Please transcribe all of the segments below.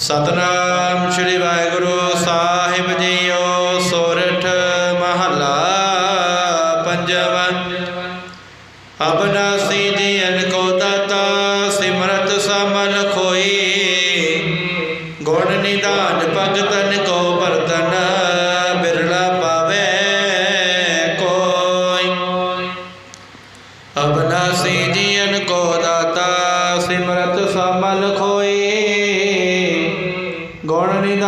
ਸਤਨਾਮ ਸ੍ਰੀ ਵਾਹਿਗੁਰੂ ਸਾਹਿਬ ਜੀਓ, ਸੋਰਠ ਮਹਲਾ ਪੰਜਵਾ। ਅਬਨਾਸੀ ਜੀਨ ਕੋ ਦਾਤਾ, ਸਿਮਰਤ ਸਮਨ ਖੋਈ। ਗੁਣ ਨਿਦਾਨ ਭਗਤਨ ਕੋ ਵਰਤਨ, ਬਿਰਲਾ ਪਾਵੇ ਕੋਈ। ਅਬਨਾਸੀ ਜੀਨ ਕੋ ਦਾਤਾ, ਸਿਮਰਤ ਸਮਲ ਖੋਈ।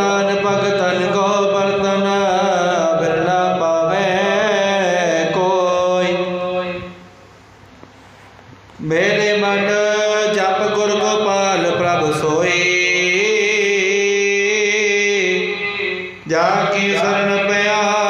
ਗੁਣ ਨਿਦਾਨ ਭਗਤਨ ਕੋ ਵਰਤਨ, ਬਿਰਲਾ ਪਾਵੇ ਕੋਈ। ਮੇਰੇ ਮਨ ਜਪ ਗੁਰ ਗੋਪਾਲ ਪ੍ਰਭ ਸੋਈ। ਜਾ ਕੀ ਸਰਣ ਪਿਆ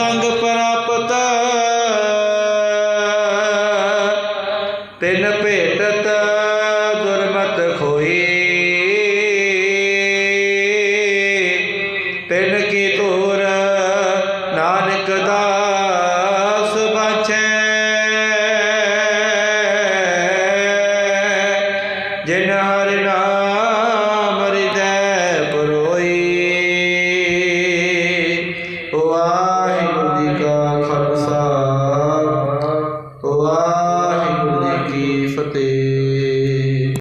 ਸੰਗ ਪ੍ਰਾਪਤ ਤਿਨ ਭੇਟਤ ਦੁਰਮਤ ਖੋਈ। ਤਿਨ ਕੀ ਧੂਰ ਨਾਨਕ ਦਾਸ ਬਾਛੈ। ਜਿਨ ਹਰਿ ਵਾਹਿਗੁਰੂ